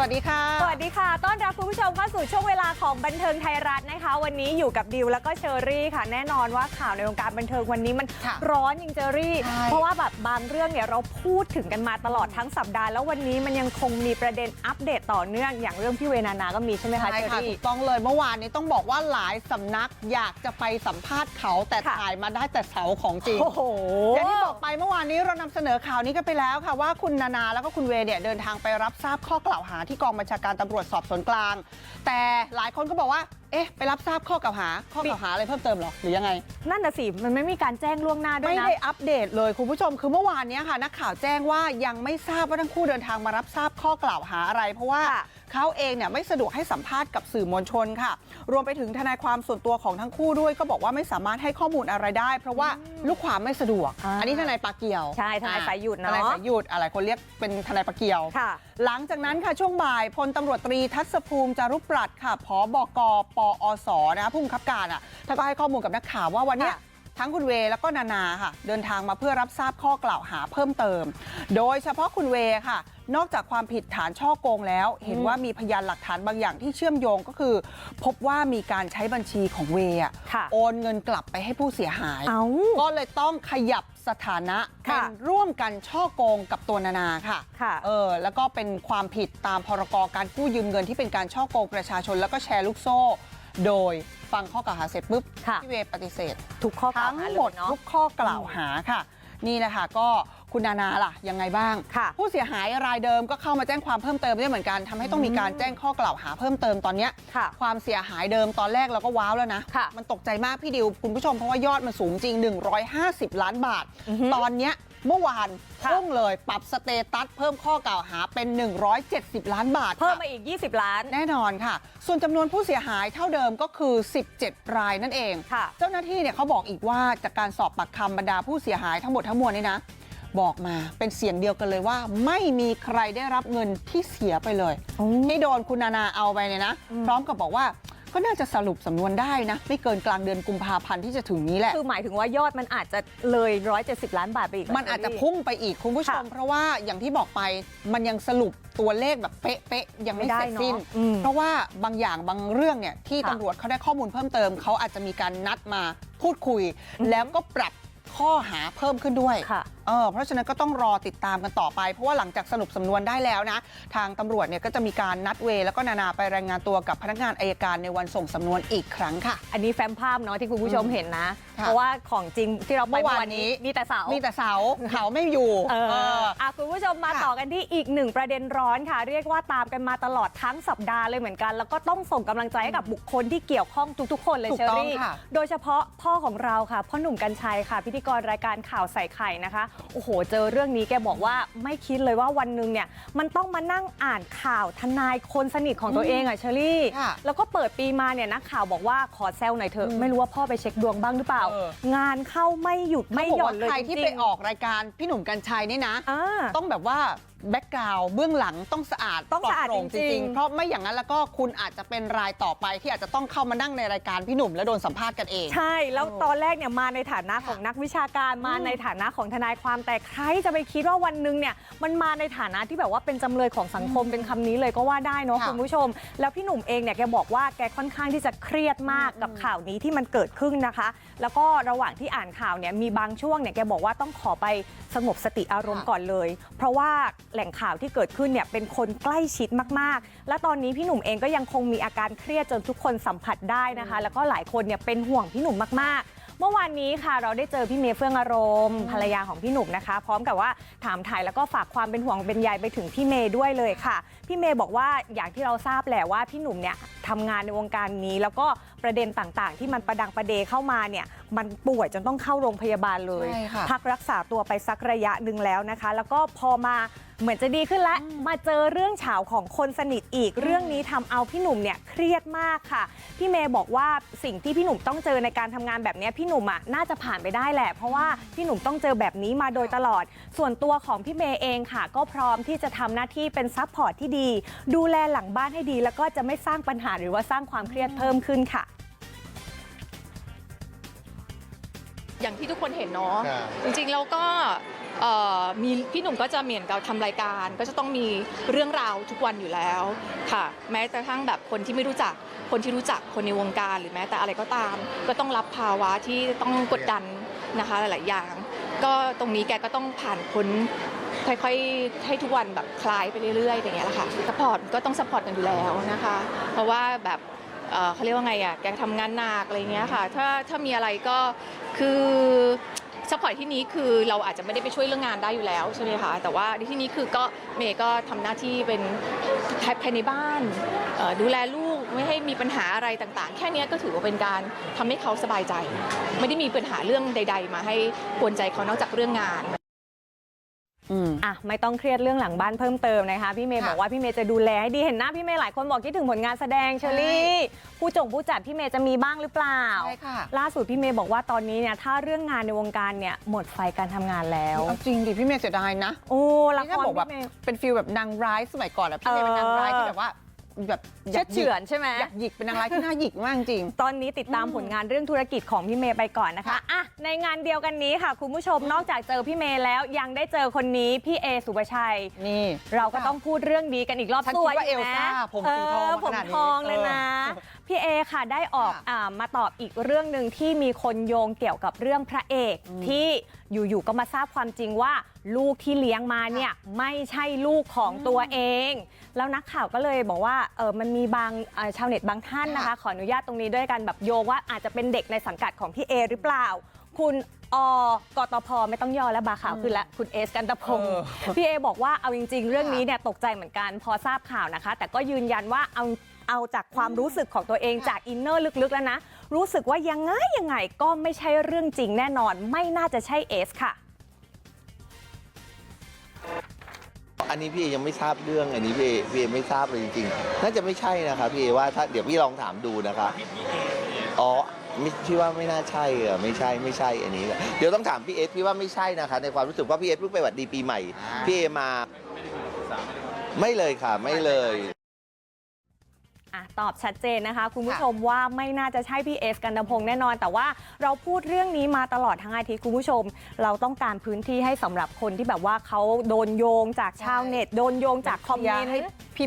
วัสดีค่ะ สวัสดีค่ะ ต้อนรับคุณผู้ชมเข้าสู่ช่วงเวลาของบันเทิงไทยรัฐนะคะ วันนี้อยู่กับดิวแล้วก็เชอรี่ค่ะ แน่นอนว่าข่าวในวงการบันเทิงวันนี้มันค่ะร้อนจริงเชอรี่ใช่เพราะว่าแบบบางเรื่องเนี่ยเราพูดถึงกันมาตลอดทั้งสัปดาห์ แล้ววันนี้มันยังคงมีประเด็นอัปเดตต่อเนื่องอย่างเรื่องพี่เวนานาก็มีใช่ไหมคะใช่เชอค่ะรี่ถูกต้องเลยเมื่อวานนี้ต้องบอกว่าหลายสำนักอยากจะไปสัมภาษณ์เขาแต่ค่ะถ่ายมาได้แต่เสาของจริงโอ้โหอย่างที่บอกไปเมื่อวานนี้เรานำเสนอข่าวนี้กันไปแล้วค่ะว่าคุณนานาแล้วก็คุณเวย์เนี่ยเดินทางไปรับทราบข้อกล่าวหาที่กองบัญชาการตำรวจสอบสวนกลางแต่หลายคนก็บอกว่า เอ๊ะ ไปรับทราบข้อกล่าวหา ข้อกล่าวหาอะไรเพิ่มเติมเหรอ หรือยังไง นั่นน่ะสิ มันไม่มีการแจ้งล่วงหน้าด้วยไม่นะได้อัปเดตเลยคุณผู้ชม คือเมื่อวานเนี้ยค่ะ นักข่าวแจ้งว่ายังไม่ทราบว่าทั้งคู่เดินทางมารับทราบข้อกล่าวหาอะไร เพราะว่าค่ะเขาเองเนี่ยไม่สะดวกให้สัมภาษณ์กับสื่อมวลชนค่ะ รวมไปถึงทนายความส่วนตัวของทั้งคู่ด้วย ก็บอกว่าไม่สามารถให้ข้อมูลอะไรได้ เพราะว่าลูกความไม่สะดวกอ่าอันนี้ทนายปาเกียว ใช่ ทนายสายหยุดเนอะทนายสายหยุดอะไรคนเรียกเป็นทนายปาเกียวค่ะหลังจากนั้นค่ะช่วงบ่ายพลตำรวจตรีทัศภูมิจารุปรัตน์ค่ะผบกปอสนะคะผู้บังคับการอะท่านก็ให้ข้อมูลกับนักข่าวว่าวันนี้ ทั้งคุณเวย์แล้วก็นานาค่ะเดินทางมาเพื่อรับทราบข้อกล่าวหาเพิ่มเติม โดยเฉพาะคุณเวย์ค่ะ นอกจากความผิดฐานช่อโกงแล้ว เห็นว่ามีพยานหลักฐานบางอย่างที่เชื่อมโยงก็คือ พบว่ามีการใช้บัญชีของเวย์อะค่ะ โอนเงินกลับไปให้ผู้เสียหาย เอา ก็เลยต้องขยับสถานะเป็ค่ะ นร่วมกันช่อโกงกับตัวนานาค่ะ ค่ะ เออแล้วก็เป็นความผิดตามพรกการกู้ยืมเงินที่เป็นการช่อโกงประชาชน แล้วก็แชร์ลูกโซ่ โดยฟังข้อกล่าวหาเสร็จปุ๊บค่ะพี่เวย์ปฏิเสธทุกข้อกล่าทั้วงหาเลหมดยเนาะทุกข้อกล่าวหาค่ะนี่นะคะก็ คุณนานาล่ะยังไงบ้างค่ะผู้เสียหายรายเดิมก็เข้ามาแจ้งความเพิ่มเติมด้วยเหมือนกันทำให้ต้องมีการแจ้งข้อกล่าวหาเพิ่มเติมตอนเนี้ยค่ะความเสียหายเดิมตอนแรกเราก็ว้าวแล้วนะค่ะมันตกใจมากพี่ดิวคุณผู้ชมเพราะว่ายอดมันสูงจริง 150 ล้านบาทอือฮึตอนเนี้ยเมื่อวานค่ะพุ่งเลยปรับสเตตัสเพิ่มข้อกล่าวหาเป็น 170 ล้านบาท เพิ่มค่ะมาอีก 20 ล้าน แน่นอนค่ะ ส่วนจำนวนผู้เสียหายเท่าเดิมก็คือ 17 รายนั่นเองค่ะเจ้าหน้าที่เนี่ยเขาบอกอีกว่าจากการสอบปากคำบรรดาผู้เสียหายทั้งหมดทั้งมวลนี่นะ บอกมาเป็นเสียงเดียวกันเลยว่าไม่มีใครได้รับเงินที่เสียไปเลยโอ้ที่โดนคุณนานาเอาไปเนี่ยนะอืมพร้อมกับบอกว่าก็น่าจะสรุปสำนวนได้นะ ไม่เกินกลางเดือนกุมภาพันธ์ที่จะถึงนี้แหละ คือหมายถึงว่ายอดมันอาจจะเลย 170 ล้านบาทไปอีก มันอาจจะพุ่งไปอีกคุณผู้ชมค่ะเพราะว่าอย่างที่บอกไปมันยังสรุปตัวเลขแบบเป๊ะๆยังไม่ไม่ได้เสร็จสิ้นเนอะอืมเพราะว่าบางอย่างบางเรื่องเนี่ยที่ค่ะตำรวจเขาได้ข้อมูลเพิ่มเติมเขาอาจจะมีการนัดมาพูดคุยอือฮึแล้วก็ปรับข้อหาเพิ่มขึ้นด้วยค่ะ เออเพราะฉะนั้นก็ต้องรอติดตามกันต่อไปเพราะว่าหลังจากสรุปสำนวนได้แล้วนะทางตำรวจเนี่ยก็จะมีการนัดเวรแล้วก็นานาไปรายงานตัวกับพนักงานอายการในวันส่งสำนวนอีกครั้งค่ะ อันนี้แฟ้มภาพเนาะที่คุณผู้ชมอืมเห็นนะค่ะเพราะว่าของจริงที่เราไปเมื่อวานเมื่อวานนี้นี้มีแต่เสามีแต่เสาเขาไม่อยู่เอเออออะคุณผู้ชมมาค่ะต่อกันที่อีกหนึ่งประเด็นร้อนค่ะ เรียกว่าตามกันมาตลอดทั้งสัปดาห์เลยเหมือนกัน แล้วก็ต้องส่งกำลังใจให้กับบุคคลที่เกี่ยวข้องทุกๆ คนเลยถูกเชอต้องรี่ค่ะโดยเฉพาะพ่อของเราค่ะพ่อหนุ่มกัญชัยค่ะ พิธีกรรายการข่าวใส่ไข่นะคะโอ้โห เจอเรื่องนี้แกบอกว่าไม่คิดเลยว่าวันหนึ่งเนี่ยมันต้องมานั่งอ่านข่าวทนายคนสนิทของตัวเองอะเชอรี่ ค่ะแล้วก็เปิดปีมาเนี่ยนักข่าวบอกว่าขอแซวหน่อยเถอะอืมไม่รู้ว่าพ่อไปเช็คดวงบ้างหรือเปล่า เออ งานเข้าไม่หยุดไม่เขาบหอกย่อนว่าเลยใครจที่ริงๆไปออกรายการพี่หนุ่มกัญชัยนี่นะ อ่า ต้องแบบว่า แบ็กกราวด์เบื้องหลังต้องสะอาดต้องสะอาดปลโปร่จริงๆๆเพราะไม่อย่างนั้นแล้วก็คุณอาจจะเป็นรายต่อไปที่อาจจะต้องเข้ามานั่งในรายการพี่หนุ่มแล้วโดนสัมภาษณ์กันเองใช่ แล้วเออตอนแรกเนี่ยมาในฐานะของนักวิชาการมาอืมในฐานะของทนายความแต่ใครจะไปคิดว่าวันหนึ่งเนี่ยมันมาในฐานะที่แบบว่าเป็นจำเลยของสังคมเป็นคำนี้เลยก็ว่าได้เนาะค่ะคุณผู้ชม แล้วพี่หนุ่มเองเนี่ยแกบอกว่าแกค่อนข้างที่จะเครียดมากกับข่าวนี้ที่มันเกิดขึ้นนะคะ แล้วก็ระหว่างที่อ่านข่าวเนี่ยมีบางช่วงเนี่ยแกบอกว่าต้องขอไปสงบสติอารมณ์ค่ะก่อนเลย เพราะว่าแหล่งข่าวที่เกิดขึ้นเนี่ยเป็นคนใกล้ชิดมากๆ และตอนนี้พี่หนุ่มเองก็ยังคงมีอาการเครียดจนทุกคนสัมผัสได้นะคะ แล้วก็หลายคนเนี่ยเป็นห่วงพี่หนุ่มมากๆเมื่อวานนี้ค่ะเราได้เจอพี่เมย์เฟื่องอารมณ์ภรรยาของพี่หนุ่มนะคะ พร้อมกับว่าถามถ่ายแล้วก็ฝากความเป็นห่วงเป็นใยไปถึงพี่เมย์ด้วยเลยค่ะ พี่เมย์บอกว่าอย่างที่เราทราบแหละว่าพี่หนุ่มเนี่ยทำงานในวงการนี้ แล้วก็ประเด็นต่างๆ ที่มันประดังประเดเข้ามาเนี่ยมันป่วยจนต้องเข้าโรงพยาบาลเลยใช่ค่ะพักรักษาตัวไปสักระยะหนึ่งแล้วนะคะ แล้วก็พอมา เหมือนจะดีขึ้นแล้ว มาเจอเรื่องเฉาวของคนสนิทอีก เรื่องนี้ทำเอาพี่หนุ่มเนี่ยเครียดมากค่ะ พี่เมย์บอกว่าสิ่งที่พี่หนุ่มต้องเจอในการทำงานแบบเนี้ยพี่หนุ่มอะน่าจะผ่านไปได้แหละ เพราะว่าพี่หนุ่มต้องเจอแบบนี้มาโดยตลอด ส่วนตัวของพี่เมย์เองค่ะ ก็พร้อมที่จะทำหน้าที่เป็นซัพพอร์ตที่ดี ดูแลหลังบ้านให้ดี แล้วก็จะไม่สร้างปัญหาหรือว่าสร้างความเครียดเพิ่มขึ้นค่ะ อย่างที่ทุกคนเห็นเนาะครับจริงๆแล้วก็เอ่อมีพี่หนุ่มก็จะเหมือนกับทำรายการ ก็จะต้องมีเรื่องราวทุกวันอยู่แล้วค่ะ แม้กระทั่งแบบคนที่ไม่รู้จัก คนที่รู้จักคนในวงการ หรือแม้แต่อะไรก็ตาม ก็ต้องรับภาวะที่ต้องกดดันนะคะหลายๆอย่าง ก็ตรงนี้แกก็ต้องผ่านพ้นค่อยๆให้ทุกวันแบบคลายไปเรื่อยๆอย่างเงี้ยแหละค่ะสปอร์ตก็ต้องสปอร์ตกันอยู่แล้วนะคะ เพราะว่าแบบ เอ่อเขาเรียกว่าไงอะแกทำงานหนักอะไรเงี้ยค่ะ ถ้าถ้ามีอะไรก็คือสปอร์ตที่นี้คือเราอาจจะไม่ได้ไปช่วยเรื่องงานได้อยู่แล้วใช่ไหมคะแต่ว่าในที่นี้คือก็เมย์ก็ทำหน้าที่เป็นภายในบ้านเอ่อดูแลลูกไม่ให้มีปัญหาอะไรต่างๆ แค่เนี้ยก็ถือว่าเป็นการทำให้เขาสบายใจ ไม่ได้มีปัญหาเรื่องใด ๆ มาให้กวนใจเขานอกจากเรื่องงาน อืมอะไม่ต้องเครียดเรื่องหลังบ้านเพิ่มเติมนะคะ พี่เมย์ค่ะบอกว่าพี่เมย์จะดูแลให้ดีเห็นหน้าพี่เมย์หลายคนบอกคิดถึงผลงานแสดงเชอรี่ผู้จงผู้จัดพี่เมย์จะมีบ้างหรือเปล่าใช่ค่ะล่าสุดพี่เมย์บอกว่าตอนนี้เนี่ยถ้าเรื่องงานในวงการเนี่ยหมดไฟการทำงานแล้วเอาจริงดิพี่เมย์เสียดายนะโอ้ละนี่คถ้ารบอกแบบพี่เมย์เป็นฟิลแบบนางร้ายสมัยก่อนอะพี่เมย์เป็นนางร้ายที่แบบว่า แบบอเชื่ยาอกเฉือนใช่ไหมอยากหยิกเป็นนางร้ายที่น่าหยิกมากจริง ตอนนี้ติดตามอืมผลงานเรื่องธุรกิจของพี่เมย์ไปก่อนนะคะค่ะอะในงานเดียวกันนี้ค่ะ คุณผู้ชมนอกจากเจอพี่เมย์แล้วยังได้เจอคนนี้พี่เอสุภชัย นี่ เราก็ต้องพูดเรื่องนี้กันอีกรอบฉันสคิวดยว่าเอลซ่าผมสีทองเผมขนาดนี้ทองเลยนะเออ พี่เอค่ะได้ออกค่ะอ่ามาตอบอีกเรื่องหนึ่งที่มีคนโยงเกี่ยวกับเรื่องพระเอกอืมที่อยู่ๆก็มาทราบความจริงว่าลูกที่เลี้ยงมาเนี่ยไม่ใช่ลูกของตัวเอง แล้วนักข่าวก็เลยบอกว่าเออมันมีบางเอ่อชาวเน็ตบางท่านนะคะค่ะขออนุญาตตรงนี้ด้วยกันแบบโยงว่าอาจจะเป็นเด็กในสังกัดของพี่เอหรือเปล่า คุณอกตพไม่ต้องย่อแล้วบาข่าวขึ้นแล้วคุณเอสกันตะพงศ์เออพี่เอบอกว่าเอาจริง ๆ เรื่องนี้เนี่ยตกใจเหมือนกันพอทราบข่าวนะคะ แต่ก็ยืนยันว่าเอา เอาจากความรู้สึกของตัวเองค่ะจากอินเนอร์ลึกๆแล้วนะ รู้สึกว่ายังไงยังไงก็ไม่ใช่เรื่องจริงแน่นอน ไม่น่าจะใช่เอสค่ะ อันนี้พี่ยังไม่ทราบเรื่องอันนี้พี่พี่ไม่ทราบเลยจริงๆ น่าจะไม่ใช่นะคะพี่ว่าถ้าเดี๋ยวพี่ลองถามดูนะคะอ๋อไม่พี่ว่าไม่น่าใช่อะไม่ใช่ไม่ใช่อันนี้ เดี๋ยวต้องถามพี่เอสพี่ว่าไม่ใช่นะคะ ในความรู้สึกว่าพี่เอสเพิ่งไปหวัดดีปีใหม่พี่เอมา ไม่เลยค่ะ ไม่เลย อะตอบชัดเจนนะคะ คุณผู้ชมว่าไม่น่าจะใช่พี่เอสกันตพงศ์แน่นอน แต่ว่าเราพูดเรื่องนี้มาตลอดทั้งอาทิตย์คุณผู้ชม เราต้องการพื้นที่ให้สำหรับคนที่แบบว่าเขาโดนโยงจากชาวเน็ต โดนโยงจากคอมเมอยากนต์ ให้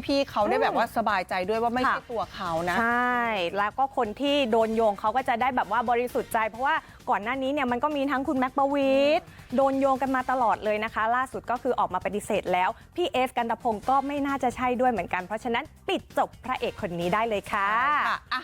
พี่ๆเขาได้แบบว่าสบายใจด้วยว่าไม่ใช่ค่ะ ตัวเขานะ ใช่ แล้วก็คนที่โดนโยงเขาก็จะได้แบบว่าบริสุทธิ์ใจ เพราะว่า ก่อนหน้านี้เนี่ยมันก็มีทั้งคุณแม็กประวิทย์โดนโยงกันมาตลอดเลยนะคะ ล่าสุดก็คือออกมาปฏิเสธแล้ว พี่เอสกันตพงศ์ก็ไม่น่าจะใช่ด้วยเหมือนกัน เพราะฉะนั้นปิดจบพระเอกคนนี้ได้เลยค่ะค่ะอะ